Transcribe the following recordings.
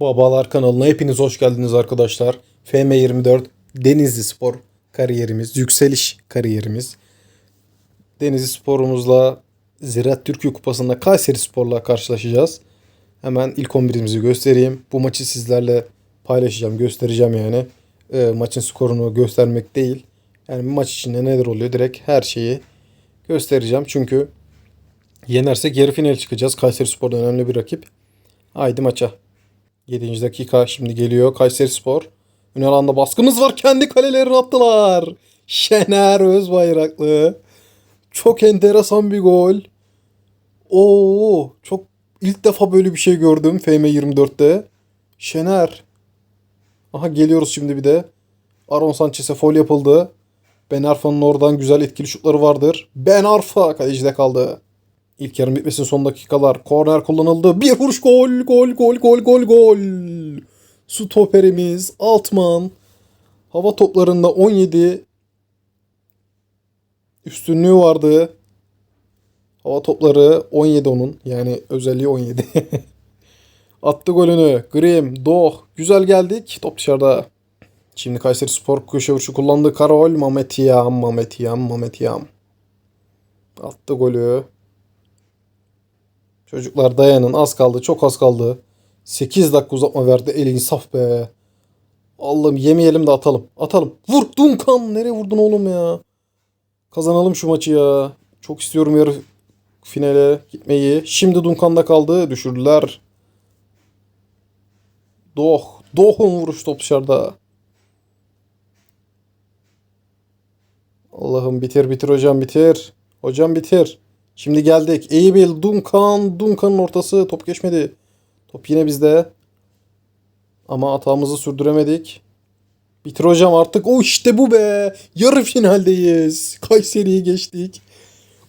Babalar kanalına hepiniz hoş geldiniz arkadaşlar. FM24 Denizli Spor kariyerimiz, yükseliş kariyerimiz. Denizli Spor'umuzla Ziraat Türkiye Kupası'nda Kayseri Spor'la karşılaşacağız. Hemen ilk 11'imizi göstereyim. Bu maçı sizlerle paylaşacağım, göstereceğim yani. Ee, maçın skorunu göstermek değil. Yani maç içinde neler oluyor direkt her şeyi göstereceğim. Çünkü yenersek yarı final çıkacağız. Kayseri Spor'da önemli bir rakip. Haydi maça. 7. dakika şimdi geliyor Kayseri Spor. Ön alanda baskımız var. Kendi kalelerini attılar. Şener Özbayraklı. Çok enteresan bir gol. Oo, çok ilk defa böyle bir şey gördüm FM 24'te. Şener. Aha geliyoruz şimdi bir de. Aron Sanchez'e foul yapıldı. Ben Arfa'nın oradan güzel etkili şutları vardır. Ben Arfa kalecide kaldı. İlk yarım bitmesin son dakikalar. Korner kullanıldı. Bir vuruş gol. Gol gol gol gol gol. Stoperimiz Altman. Hava toplarında 17 üstünlüğü vardı. Hava topları 17 onun. Yani özelliği 17. Attı golünü. Grim, Doh. Güzel geldik. Top dışarıda. Şimdi Kayseri Spor köşe vuruşu kullandı. Karol, Mamet Yam, Mamet Yam, Mamet Yam. Attı golü. Çocuklar dayanın az kaldı çok az kaldı. 8 dakika uzatma verdi el insaf be. Allah'ım yemeyelim de atalım. Atalım. Vur Dunkan. Nereye vurdun oğlum ya? Kazanalım şu maçı ya. Çok istiyorum yarı finale gitmeyi. Şimdi Dunkan'da kaldı. Düşürdüler. Doh. Doh'un vuruş top dışarıda. Allah'ım bitir bitir hocam bitir. Hocam bitir. Şimdi geldik. Eybil, Duncan, Duncan'ın ortası. Top geçmedi. Top yine bizde. Ama hatamızı sürdüremedik. Bitir hocam artık. O işte bu be. Yarı finaldeyiz. Kayseri'yi geçtik.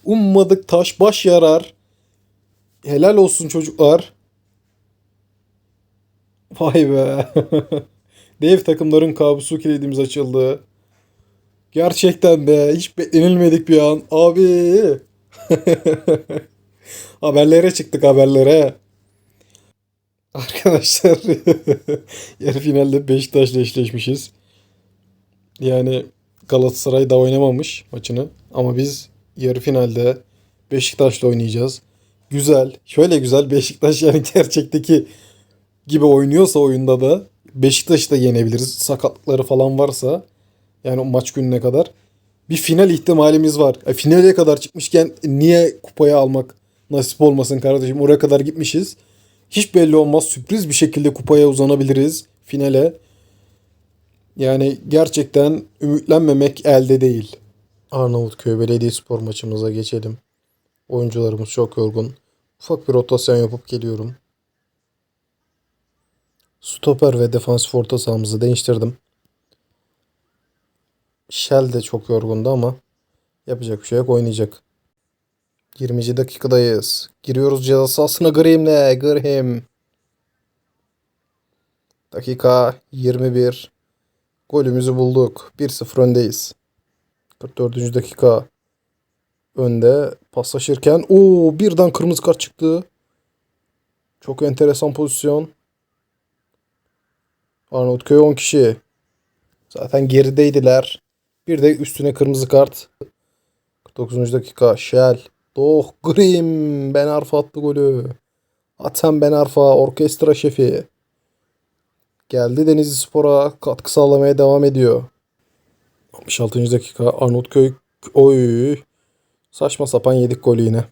Ummadık taş baş yarar. Helal olsun çocuklar. Vay be. Dev takımların kabusu kilidimiz açıldı. Gerçekten be. Hiç beklenilmedik bir an. Abi. haberlere çıktık haberlere. Arkadaşlar yarı finalde Beşiktaş'la eşleşmişiz. Yani Galatasaray da oynamamış maçını. Ama biz yarı finalde Beşiktaş'la oynayacağız. Güzel. Şöyle güzel Beşiktaş yani gerçekteki gibi oynuyorsa oyunda da Beşiktaş'ı da yenebiliriz. Sakatlıkları falan varsa yani o maç gününe kadar bir final ihtimalimiz var. E, finale kadar çıkmışken niye kupayı almak nasip olmasın kardeşim? Oraya kadar gitmişiz. Hiç belli olmaz. Sürpriz bir şekilde kupaya uzanabiliriz finale. Yani gerçekten ümitlenmemek elde değil. Arnavutköy Belediyespor maçımıza geçelim. Oyuncularımız çok yorgun. Ufak bir rotasyon yapıp geliyorum. Stoper ve defansif orta sahamızı değiştirdim. Shell de çok yorgundu ama yapacak bir şey yok oynayacak. 20. dakikadayız. Giriyoruz ceza sahasına Graham'le. Graham. Dakika 21. Golümüzü bulduk. 1-0 öndeyiz. 44. dakika. Önde paslaşırken o birden kırmızı kart çıktı. Çok enteresan pozisyon. Arnavutköy 10 kişi. Zaten gerideydiler. Bir de üstüne kırmızı kart. 49. dakika Shell. Doh Grim Ben Arfa attı golü. Atan Ben Arfa orkestra şefi. Geldi Denizli Spor'a katkı sağlamaya devam ediyor. 66. dakika Arnavutköy oy saçma sapan yedik golü yine.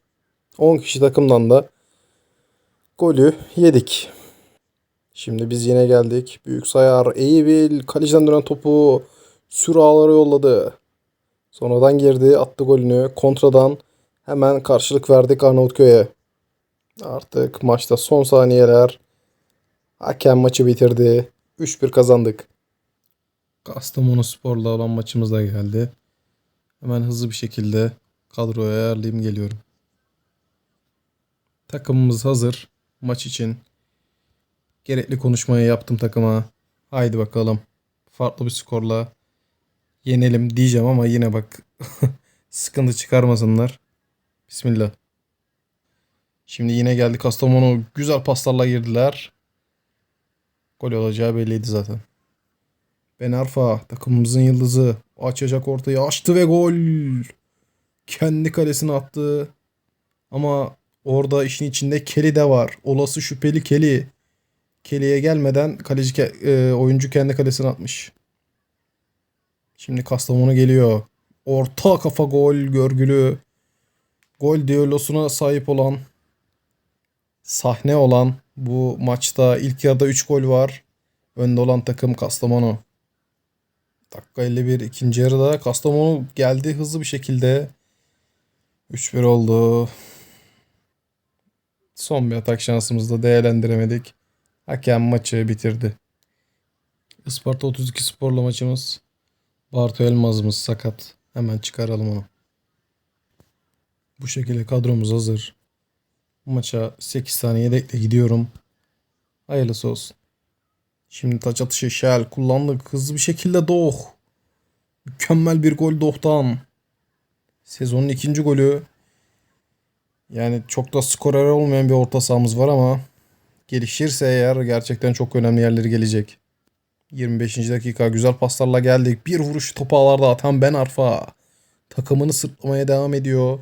10 kişi takımdan da golü yedik. Şimdi biz yine geldik. Büyük sayar Eybil kaleciden dönen topu sür ağlara yolladı. Sonradan girdi attı golünü. Kontradan hemen karşılık verdik Arnavutköy'e. Artık maçta son saniyeler. Hakem maçı bitirdi. 3-1 kazandık. Kastamonu Spor'la olan maçımız da geldi. Hemen hızlı bir şekilde kadroya ayarlayayım geliyorum. Takımımız hazır maç için. Gerekli konuşmayı yaptım takıma. Haydi bakalım. Farklı bir skorla yenelim diyeceğim ama yine bak sıkıntı çıkarmasınlar. Bismillah. Şimdi yine geldi Kastamonu. Güzel paslarla girdiler. Gol olacağı belliydi zaten. Ben Arfa takımımızın yıldızı açacak ortayı açtı ve gol. Kendi kalesine attı. Ama orada işin içinde Keli de var. Olası şüpheli Keli. Keli'ye gelmeden kaleci e, oyuncu kendi kalesine atmış. Şimdi Kastamonu geliyor. Orta kafa gol görgülü. Gol diyalosuna sahip olan sahne olan bu maçta ilk yarıda 3 gol var. Önde olan takım Kastamonu. Dakika 51 ikinci yarıda Kastamonu geldi hızlı bir şekilde. 3-1 oldu. Son bir atak şansımızı da değerlendiremedik. Hakem maçı bitirdi. Isparta 32 sporla maçımız. Bartu Elmaz'ımız sakat. Hemen çıkaralım onu. Bu şekilde kadromuz hazır. Maça 8 tane yedekle gidiyorum. Hayırlısı olsun. Şimdi taç atışı Shell kullandık. Hızlı bir şekilde Doğ. Mükemmel bir gol Doğ'tan. Sezonun ikinci golü. Yani çok da skorer olmayan bir orta sahamız var ama gelişirse eğer gerçekten çok önemli yerleri gelecek. 25. dakika güzel paslarla geldik. Bir vuruş topu ağlarda atan Ben Arfa. Takımını sırtlamaya devam ediyor.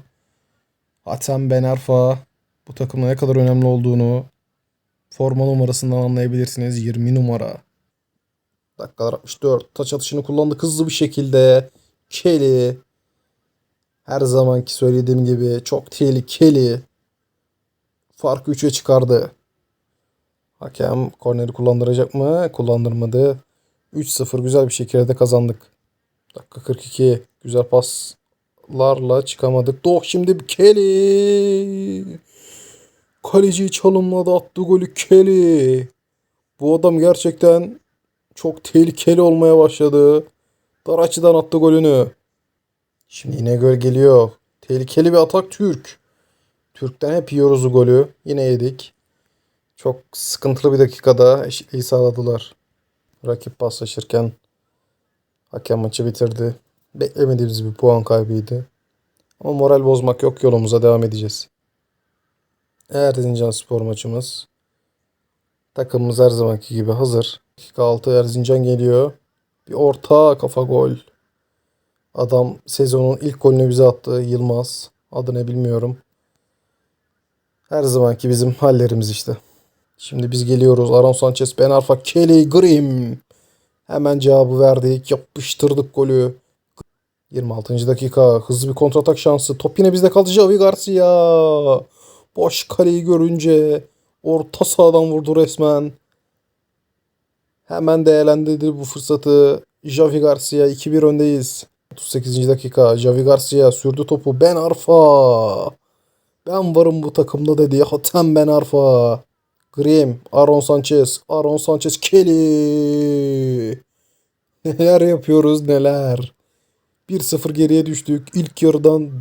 Hatem Ben Arfa bu takımda ne kadar önemli olduğunu forma numarasından anlayabilirsiniz. 20 numara. Dakikalar 64. Taç atışını kullandı hızlı bir şekilde. Kelly. Her zamanki söylediğim gibi çok tehlikeli. Farkı 3'e çıkardı. Hakem korneri kullandıracak mı? Kullandırmadı. 3-0 güzel bir şekilde de kazandık. Dakika 42. Güzel paslarla çıkamadık. Doh şimdi bir Kelly. Kaleci çalımladı attı golü Kelly. Bu adam gerçekten çok tehlikeli olmaya başladı. Dar açıdan attı golünü. Şimdi İnegöl geliyor. Tehlikeli bir atak Türk. Türk'ten hep yiyoruz golü. Yine yedik. Çok sıkıntılı bir dakikada eşitliği sağladılar. Rakip paslaşırken hakem maçı bitirdi. Beklemediğimiz bir puan kaybıydı. Ama moral bozmak yok yolumuza devam edeceğiz. Erzincan spor maçımız. Takımımız her zamanki gibi hazır. Dakika 6 Erzincan geliyor. Bir orta kafa gol. Adam sezonun ilk golünü bize attı. Yılmaz. Adını bilmiyorum. Her zamanki bizim hallerimiz işte. Şimdi biz geliyoruz. Aaron Sanchez, Ben Arfa, Kelly, Grim. Hemen cevabı verdik. Yapıştırdık golü. 26. dakika. Hızlı bir kontratak şansı. Top yine bizde kaldı. Javi Garcia. Boş kaleyi görünce orta sahadan vurdu resmen. Hemen değerlendirdi bu fırsatı. Javi Garcia 2-1 öndeyiz. 38. dakika. Javi Garcia sürdü topu. Ben Arfa. Ben varım bu takımda dedi. Hatem Ben Arfa. Grim, Aaron Sanchez, Aaron Sanchez, Kelly. Neler yapıyoruz neler. 1-0 geriye düştük. İlk yarıdan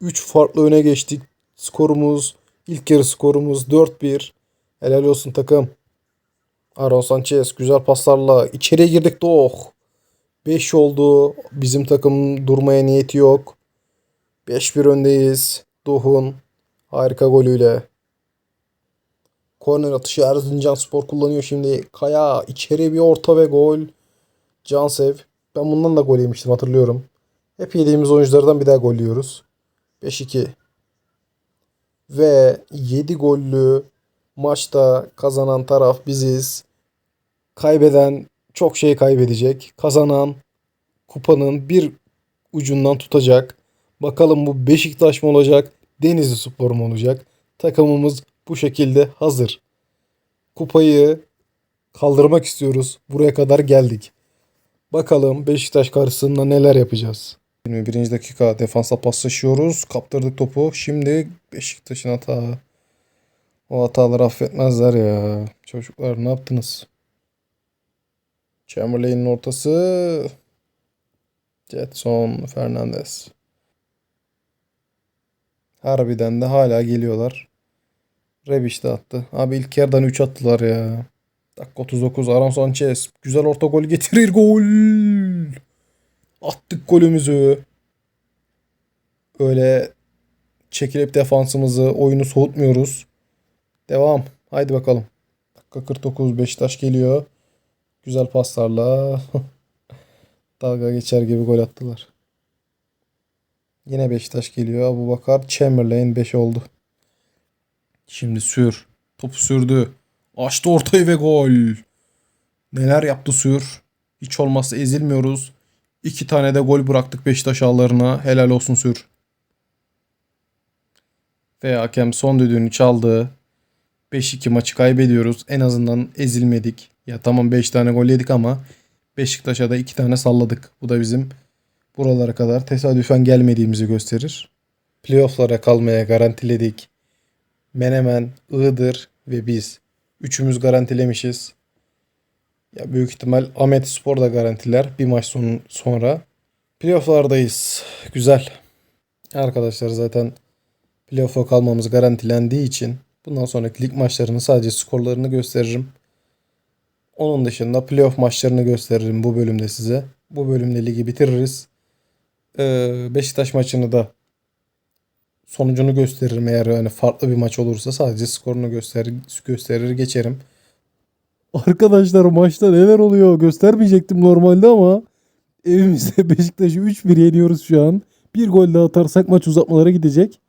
3 farklı öne geçtik. Skorumuz, ilk yarı skorumuz 4-1. Helal olsun takım. Aaron Sanchez güzel paslarla içeriye girdik de oh. 5 oldu. Bizim takım durmaya niyeti yok. 5-1 öndeyiz. Doğun harika golüyle. Korner atışı Erzincan Spor kullanıyor şimdi. Kaya içeri bir orta ve gol. Cansev. Ben bundan da gol yemiştim hatırlıyorum. Hep yediğimiz oyunculardan bir daha gol yiyoruz. 5-2. Ve 7 gollü maçta kazanan taraf biziz. Kaybeden çok şey kaybedecek. Kazanan kupanın bir ucundan tutacak. Bakalım bu Beşiktaş mı olacak, Denizli Spor mu olacak? Takımımız bu şekilde hazır. Kupayı kaldırmak istiyoruz. Buraya kadar geldik. Bakalım Beşiktaş karşısında neler yapacağız. 21. dakika defansa paslaşıyoruz. Kaptırdık topu. Şimdi Beşiktaş'ın hata. O hataları affetmezler ya. Çocuklar ne yaptınız? Chamberlain'in ortası. Jetson Fernandez. Harbiden de hala geliyorlar. Rebiş de attı. Abi ilk yerden 3 attılar ya. Dakika 39 Aaron Sanchez. Güzel orta gol getirir. Gol. Attık golümüzü. Öyle çekilip defansımızı, oyunu soğutmuyoruz. Devam. Haydi bakalım. Dakika 49 Beşiktaş geliyor. Güzel paslarla dalga geçer gibi gol attılar. Yine Beşiktaş geliyor. Abu Bakar Chamberlain 5 oldu. Şimdi sür. Topu sürdü. Açtı ortayı ve gol. Neler yaptı sür. Hiç olmazsa ezilmiyoruz. İki tane de gol bıraktık Beşiktaş ağlarına. Helal olsun sür. Ve hakem son düdüğünü çaldı. 5-2 maçı kaybediyoruz. En azından ezilmedik. Ya tamam 5 tane gol yedik ama Beşiktaş'a da 2 tane salladık. Bu da bizim buralara kadar tesadüfen gelmediğimizi gösterir. Playoff'lara kalmaya garantiledik. Menemen, Iğdır ve biz. Üçümüz garantilemişiz. Ya büyük ihtimal Ahmet Spor da garantiler bir maç sonu sonra. Playoff'lardayız. Güzel. Arkadaşlar zaten playoff'a kalmamız garantilendiği için bundan sonraki lig maçlarının sadece skorlarını gösteririm. Onun dışında playoff maçlarını gösteririm bu bölümde size. Bu bölümde ligi bitiririz. Ee, Beşiktaş maçını da sonucunu gösteririm eğer yani farklı bir maç olursa sadece skorunu gösterir, gösterir geçerim. Arkadaşlar maçta neler oluyor göstermeyecektim normalde ama evimizde Beşiktaş'ı 3-1 yeniyoruz şu an. Bir gol daha atarsak maç uzatmalara gidecek.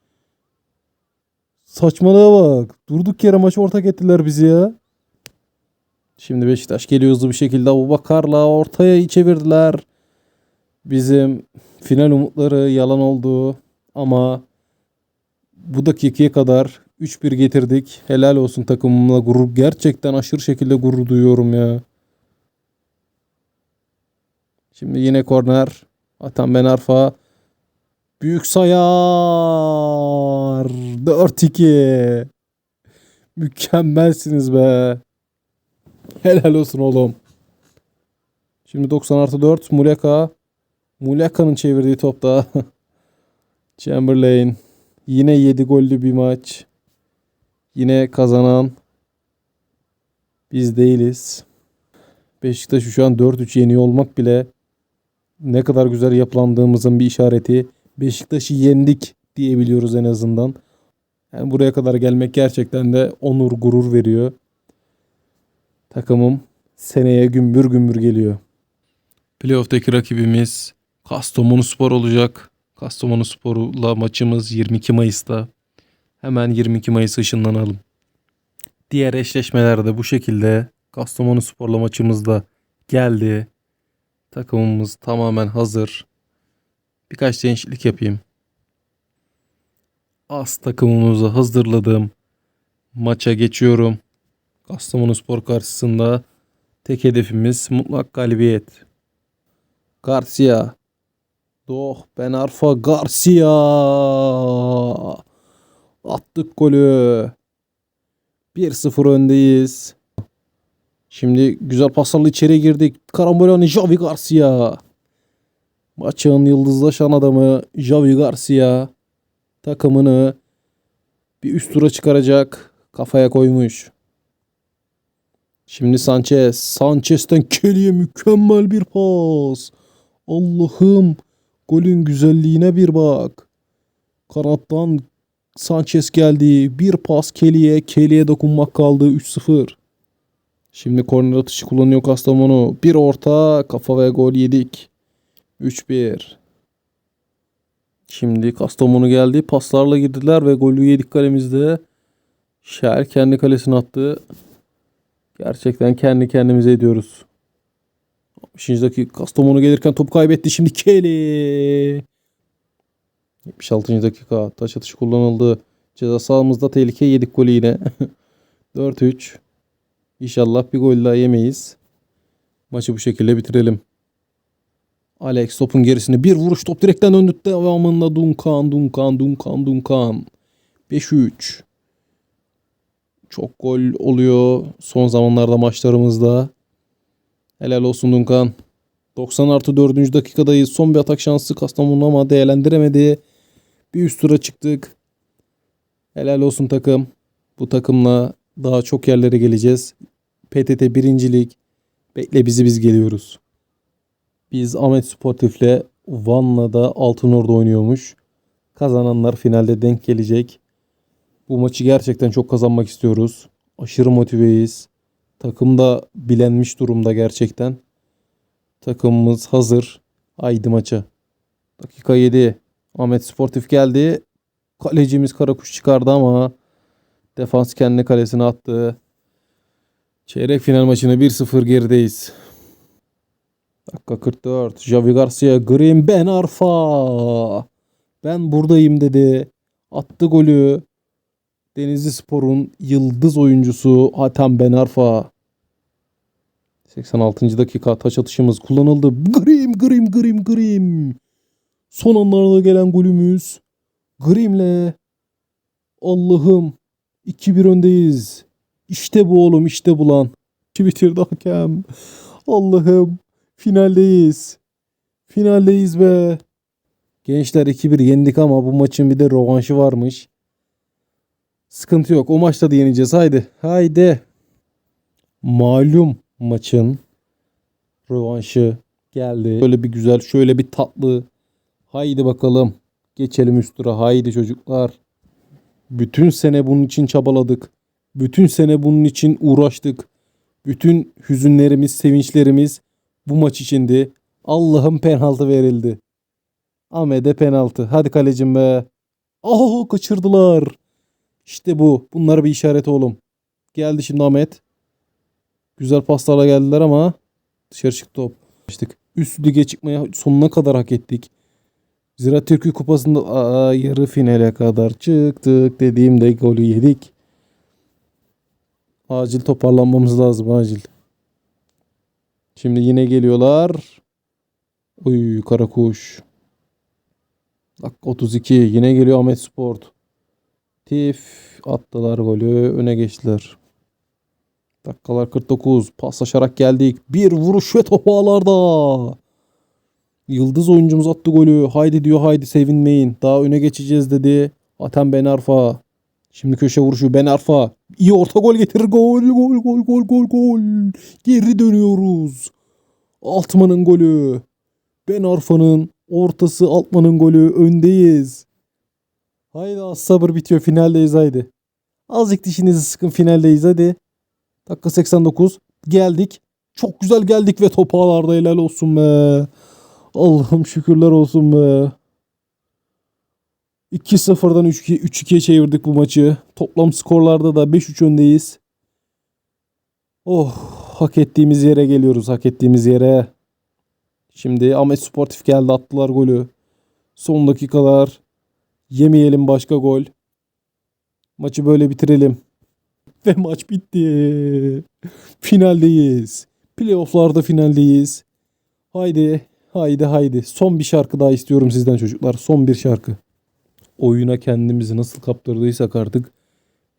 Saçmalığa bak. Durduk yere maçı ortak ettiler bizi ya. Şimdi Beşiktaş geliyor hızlı bir şekilde. Abu Bakar'la ortaya çevirdiler. Bizim final umutları yalan oldu. Ama bu dakikaya kadar 3-1 getirdik. Helal olsun takımımla gurur. Gerçekten aşırı şekilde gurur duyuyorum ya. Şimdi yine korner. Atan Ben Arfa. Büyük sayar. 4-2. Mükemmelsiniz be. Helal olsun oğlum. Şimdi 90 artı 4. Muleka. Muleka'nın çevirdiği topta. Chamberlain. Yine 7 gollü bir maç. Yine kazanan biz değiliz. Beşiktaş'ı şu an 4-3 yeniyor olmak bile ne kadar güzel yapılandığımızın bir işareti. Beşiktaş'ı yendik diyebiliyoruz en azından. Yani buraya kadar gelmek gerçekten de onur gurur veriyor. Takımım seneye gümbür gümbür geliyor. Playoff'taki rakibimiz Kastamonu Spor olacak. Kastamonu Spor'la maçımız 22 Mayıs'ta. Hemen 22 Mayıs ışınlanalım. Diğer eşleşmeler de bu şekilde. Kastamonu Spor'la maçımız da geldi. Takımımız tamamen hazır. Birkaç değişiklik yapayım. As takımımızı hazırladım. Maça geçiyorum. Kastamonu Spor karşısında tek hedefimiz mutlak galibiyet. Garcia. Doh Ben Arfa Garcia. Attık golü. 1-0 öndeyiz. Şimdi güzel paslarla içeri girdik. Karambolani Javi Garcia. Maçın yıldızlaşan adamı Javi Garcia takımını bir üst tura çıkaracak. Kafaya koymuş. Şimdi Sanchez. Sanchez'ten Kelly'e mükemmel bir pas. Allah'ım golün güzelliğine bir bak. Kanattan Sanchez geldi. Bir pas Kelly'e. Kelly'e dokunmak kaldı. 3-0. Şimdi korner atışı kullanıyor Kastamonu. Bir orta kafa ve gol yedik. 3-1. Şimdi Kastamonu geldi. Paslarla girdiler ve golü yedik kalemizde. Şer kendi kalesine attı. Gerçekten kendi kendimize ediyoruz. 60. dakika Kastamonu gelirken top kaybetti. Şimdi Kelly. 76. dakika taç atışı kullanıldı. Ceza sahamızda tehlike yedik golü yine. 4-3. İnşallah bir gol daha yemeyiz. Maçı bu şekilde bitirelim. Alex topun gerisini bir vuruş top direkten döndü. Devamında Duncan, Duncan, Duncan, Duncan. 5-3. Çok gol oluyor son zamanlarda maçlarımızda. Helal olsun Duncan. 90 artı 4. dakikadayız. Son bir atak şansı Kastamonu ama değerlendiremedi. Bir üst tura çıktık. Helal olsun takım. Bu takımla daha çok yerlere geleceğiz. PTT birincilik. Bekle bizi biz geliyoruz. Biz Ahmet Sportif'le Van'la da Altınordu oynuyormuş. Kazananlar finalde denk gelecek. Bu maçı gerçekten çok kazanmak istiyoruz. Aşırı motiveyiz. Takım da bilenmiş durumda gerçekten. Takımımız hazır. Haydi maça. Dakika 7. Ahmet Sportif geldi. Kalecimiz Karakuş çıkardı ama defans kendi kalesine attı. Çeyrek final maçını 1-0 gerideyiz. Dakika 44. Javi Garcia, Green Ben Arfa. Ben buradayım dedi. Attı golü. Denizli Spor'un yıldız oyuncusu Hatem Ben Arfa. 86. dakika taç atışımız kullanıldı. Grim, Grim, Grim, Grim. Son anlarda gelen golümüz. Grim'le. Allah'ım. 2-1 öndeyiz. İşte bu oğlum işte bu lan. Bitirdi hakem. Allah'ım. Finaldeyiz. Finaldeyiz be. Gençler 2-1 yendik ama bu maçın bir de rövanşı varmış. Sıkıntı yok. O maçta da yeneceğiz. Haydi. Haydi. Malum maçın rövanşı geldi. Böyle bir güzel, şöyle bir tatlı. Haydi bakalım. Geçelim üst tura. Haydi çocuklar. Bütün sene bunun için çabaladık. Bütün sene bunun için uğraştık. Bütün hüzünlerimiz, sevinçlerimiz bu maç içindi. Allah'ım penaltı verildi. Ahmet'e penaltı. Hadi kalecim be. Aha kaçırdılar. İşte bu. Bunlar bir işaret oğlum. Geldi şimdi Ahmet. Güzel paslarla geldiler ama dışarı çıktı top. İşte üst lige çıkmaya sonuna kadar hak ettik. Ziraat Türkiye Kupası'nda aa, yarı finale kadar çıktık dediğimde golü yedik. Acil toparlanmamız lazım acil. Şimdi yine geliyorlar. Uy Karakuş. Dakika 32 yine geliyor Ahmet Sport. Tif attılar golü öne geçtiler. Dakikalar 49 paslaşarak geldik. Bir vuruş ve top ağlarda. Yıldız oyuncumuz attı golü. Haydi diyor haydi sevinmeyin. Daha öne geçeceğiz dedi. Aten Ben Arfa. Şimdi köşe vuruşu Ben Arfa. İyi orta gol getirir. Gol gol gol gol gol gol. Geri dönüyoruz. Altman'ın golü. Ben Arfa'nın ortası Altman'ın golü. Öndeyiz. Haydi az sabır bitiyor. Finaldeyiz haydi. Azıcık dişinizi sıkın finaldeyiz hadi. Dakika 89. Geldik. Çok güzel geldik ve top ağlarda helal olsun be. Allah'ım şükürler olsun be. 2-0'dan 3-2 3-2'ye çevirdik bu maçı. Toplam skorlarda da 5-3 öndeyiz. Oh, hak ettiğimiz yere geliyoruz. Hak ettiğimiz yere. Şimdi Ahmet Sportif geldi attılar golü. Son dakikalar. Yemeyelim başka gol. Maçı böyle bitirelim. Ve maç bitti. Finaldeyiz. Playoff'larda finaldeyiz. Haydi, haydi, haydi. Son bir şarkı daha istiyorum sizden çocuklar. Son bir şarkı. Oyuna kendimizi nasıl kaptırdıysak artık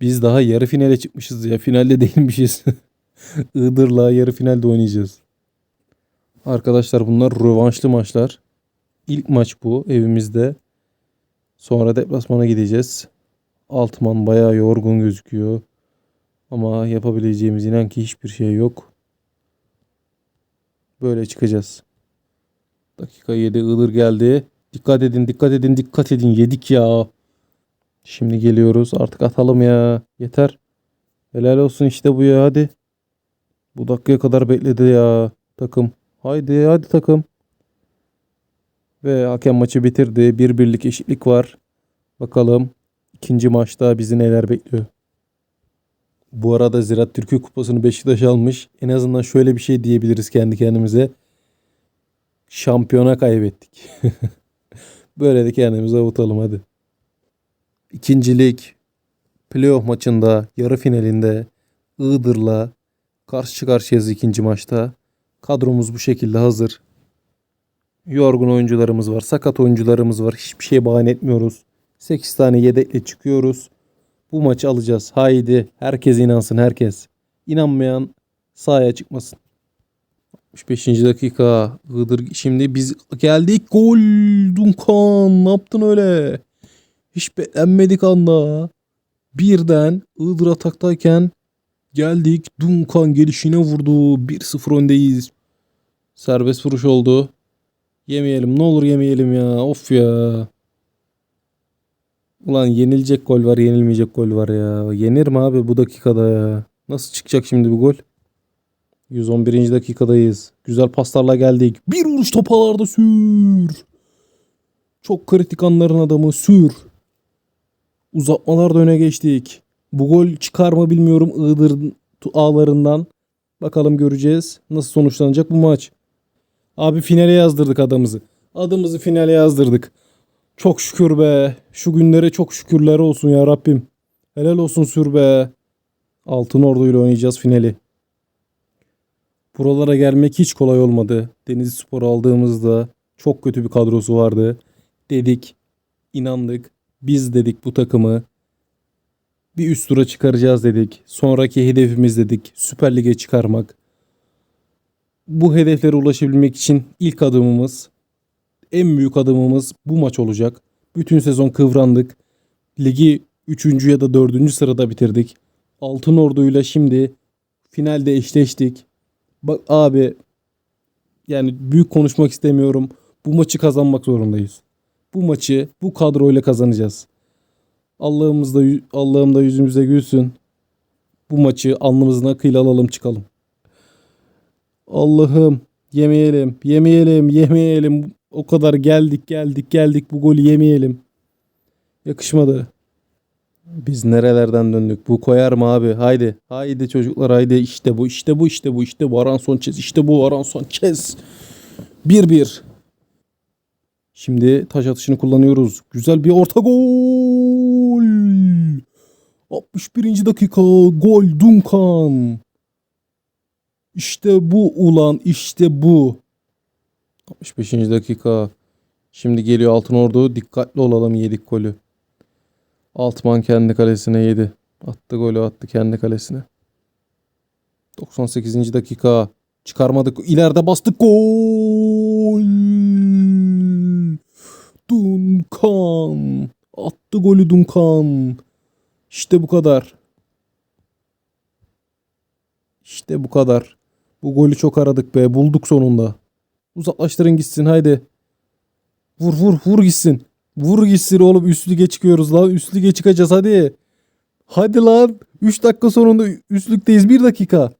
biz daha yarı finale çıkmışız ya. Finalde değilmişiz. Iğdır'la yarı finalde oynayacağız. Arkadaşlar bunlar rövanşlı maçlar. İlk maç bu evimizde. Sonra deplasmana gideceğiz. Altman bayağı yorgun gözüküyor. Ama yapabileceğimiz inan ki hiçbir şey yok. Böyle çıkacağız. Dakika 7 Iğdır geldi. Dikkat edin, dikkat edin, dikkat edin. Yedik ya. Şimdi geliyoruz. Artık atalım ya. Yeter. Helal olsun işte bu ya hadi. Bu dakikaya kadar bekledi ya takım. Haydi hadi takım. Ve hakem maçı bitirdi. Bir birlik eşitlik var. Bakalım ikinci maçta bizi neler bekliyor. Bu arada Ziraat Türkiye Kupası'nı Beşiktaş almış. En azından şöyle bir şey diyebiliriz kendi kendimize. Şampiyona kaybettik. Böyle de kendimizi avutalım hadi. İkincilik playoff maçında yarı finalinde Iğdır'la karşı karşıyayız ikinci maçta. Kadromuz bu şekilde hazır. Yorgun oyuncularımız var, sakat oyuncularımız var. Hiçbir şeye bahane etmiyoruz. 8 tane yedekle çıkıyoruz. Bu maçı alacağız. Haydi herkes inansın herkes. İnanmayan sahaya çıkmasın. 65. dakika. Iğdır şimdi biz geldik. Gol Dunkan. Ne yaptın öyle? Hiç beklenmedik anda. Birden Iğdır ataktayken geldik. Dunkan gelişine vurdu. 1-0 öndeyiz. Serbest vuruş oldu. Yemeyelim. Ne olur yemeyelim ya. Of ya. Ulan yenilecek gol var, yenilmeyecek gol var ya. Yenir mi abi bu dakikada ya? Nasıl çıkacak şimdi bu gol? 111. dakikadayız. Güzel paslarla geldik. Bir vuruş topalarda sür. Çok kritik anların adamı sür. Uzatmalarda öne geçtik. Bu gol çıkar mı bilmiyorum Iğdır ağlarından. Bakalım göreceğiz. Nasıl sonuçlanacak bu maç. Abi finale yazdırdık adamızı. Adımızı finale yazdırdık. Çok şükür be. Şu günlere çok şükürler olsun ya Rabbim. Helal olsun sür be. Altın Ordu ile oynayacağız finali. Buralara gelmek hiç kolay olmadı. Denizli Spor aldığımızda çok kötü bir kadrosu vardı. Dedik, inandık. Biz dedik bu takımı bir üst tura çıkaracağız dedik. Sonraki hedefimiz dedik Süper Lig'e çıkarmak. Bu hedeflere ulaşabilmek için ilk adımımız, en büyük adımımız bu maç olacak. Bütün sezon kıvrandık. Ligi 3. ya da 4. sırada bitirdik. Altın Ordu'yla şimdi finalde eşleştik. Bak abi yani büyük konuşmak istemiyorum. Bu maçı kazanmak zorundayız. Bu maçı bu kadroyla kazanacağız. Allah'ımız da Allah'ım da yüzümüze gülsün. Bu maçı alnımızın akıyla alalım çıkalım. Allah'ım yemeyelim, yemeyelim, yemeyelim. O kadar geldik, geldik, geldik bu golü yemeyelim. Yakışmadı. Biz nerelerden döndük? Bu koyar mı abi? Haydi. Haydi çocuklar haydi. İşte bu, işte bu, işte bu, işte bu. Aran Sanchez. İşte bu Aran Sanchez. 1-1. Şimdi taş atışını kullanıyoruz. Güzel bir orta gol. 61. dakika gol Duncan. İşte bu ulan işte bu. 65. dakika. Şimdi geliyor Altın Ordu. Dikkatli olalım yedik golü. Altman kendi kalesine yedi. Attı golü attı kendi kalesine. 98. dakika. Çıkarmadık. İleride bastık. Gol. Duncan. Attı golü Duncan. İşte bu kadar. İşte bu kadar. Bu golü çok aradık be. Bulduk sonunda. Uzaklaştırın gitsin haydi. Vur vur vur gitsin. Vur gitsin oğlum üst lige çıkıyoruz lan. Üst lige çıkacağız hadi. Hadi lan. 3 dakika sonunda üstlükteyiz. 1 dakika.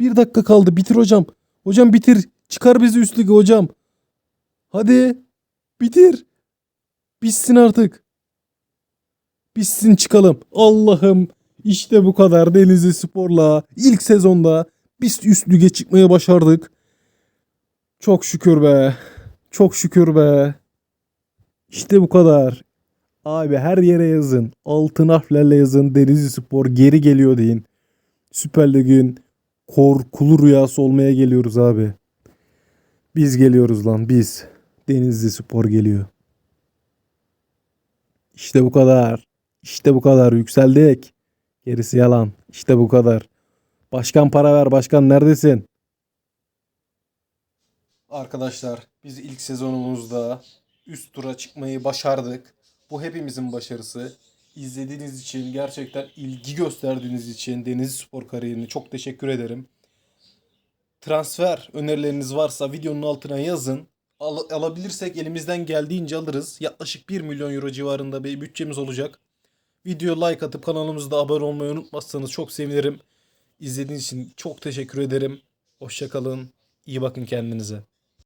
1 dakika kaldı. Bitir hocam. Hocam bitir. Çıkar bizi üst lige hocam. Hadi. Bitir. Bitsin artık. Bitsin çıkalım. Allah'ım. İşte bu kadar Denizli Spor'la ilk sezonda biz üst lige çıkmaya başardık. Çok şükür be. Çok şükür be. İşte bu kadar. Abi her yere yazın. Altın harflerle yazın. Denizli Spor geri geliyor deyin. Süper Lig'in korkulu rüyası olmaya geliyoruz abi. Biz geliyoruz lan biz. Denizli Spor geliyor. İşte bu kadar. İşte bu kadar yükseldik. Gerisi yalan. İşte bu kadar. Başkan para ver. Başkan neredesin? Arkadaşlar biz ilk sezonumuzda üst tura çıkmayı başardık. Bu hepimizin başarısı. İzlediğiniz için, gerçekten ilgi gösterdiğiniz için Denizli Spor kariyerini çok teşekkür ederim. Transfer önerileriniz varsa videonun altına yazın. Al- alabilirsek elimizden geldiğince alırız. Yaklaşık 1 milyon euro civarında bir bütçemiz olacak. Video like atıp kanalımıza da abone olmayı unutmazsanız çok sevinirim. İzlediğiniz için çok teşekkür ederim. Hoşçakalın. İyi bakın kendinize.